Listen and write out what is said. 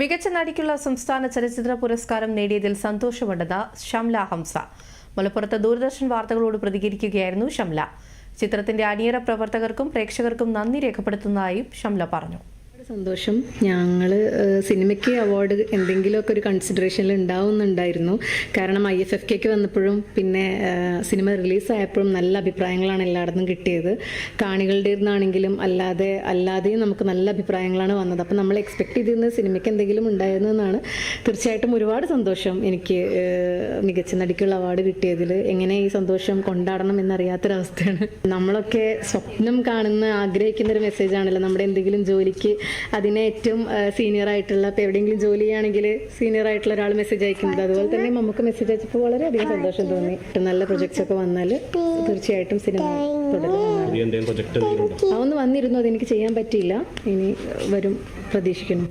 മികച്ച നടിക്കുള്ള സംസ്ഥാന ചലച്ചിത്ര പുരസ്കാരം നേടിയതിൽ സന്തോഷമുണ്ടെന്ന് ഷംല ഹംസ. മലപ്പുറത്ത് ദൂരദർശൻ വാർത്തകളോട് പ്രതികരിക്കുകയായിരുന്നു ഷംല. ചിത്രത്തിന്റെ അണിയറ പ്രവർത്തകർക്കും പ്രേക്ഷകർക്കും നന്ദി രേഖപ്പെടുത്തുന്നതായും ഷംല പറഞ്ഞു. സന്തോഷം. ഞങ്ങൾ സിനിമയ്ക്ക് അവാർഡ് എന്തെങ്കിലുമൊക്കെ ഒരു കൺസിഡറേഷനിൽ ഉണ്ടാവുന്നുണ്ടായിരുന്നു. കാരണം ഐ എഫ് എഫ് കെക്ക് വന്നപ്പോഴും പിന്നെ സിനിമ റിലീസായപ്പോഴും നല്ല അഭിപ്രായങ്ങളാണ് എല്ലായിടത്തും കിട്ടിയത്. കാണികളുടെ നിന്നാണെങ്കിലും അല്ലാതെ അല്ലാതെയും നമുക്ക് നല്ല അഭിപ്രായങ്ങളാണ് വന്നത്. അപ്പം നമ്മൾ എക്സ്പെക്ട് ചെയ്തിരുന്ന സിനിമയ്ക്ക് എന്തെങ്കിലും ഉണ്ടായിരുന്നു എന്നാണ്. തീർച്ചയായിട്ടും ഒരുപാട് സന്തോഷം എനിക്ക് മികച്ച നടിക്കുള്ള അവാർഡ് കിട്ടിയതിൽ. എങ്ങനെ ഈ സന്തോഷം കൊണ്ടാടണം എന്നറിയാത്തൊരവസ്ഥയാണ്. നമ്മളൊക്കെ സ്വപ്നം കാണുന്ന ആഗ്രഹിക്കുന്ന ഒരു മെസ്സേജ് ആണല്ലോ. നമ്മുടെ എന്തെങ്കിലും ജോലിക്ക് അതിനെ ഏറ്റവും സീനിയർ ആയിട്ടുള്ള ഇപ്പം എവിടെയെങ്കിലും ജോലി ചെയ്യുകയാണെങ്കിൽ സീനിയർ ആയിട്ടുള്ള ഒരാൾ മെസ്സേജ് അയക്കുന്നത് അതുപോലെ തന്നെ നമുക്ക് മെസ്സേജ് അയച്ചപ്പോൾ വളരെയധികം സന്തോഷം തോന്നി. നല്ല പ്രൊജക്ട്സ് ഒക്കെ വന്നാൽ തീർച്ചയായിട്ടും സിനിമ തുടരുന്നതാണ്. ആ ഒന്ന് വന്നിരുന്നു അതെനിക്ക് ചെയ്യാൻ പറ്റിയില്ല. ഇനി വരും പ്രതീക്ഷിക്കുന്നു.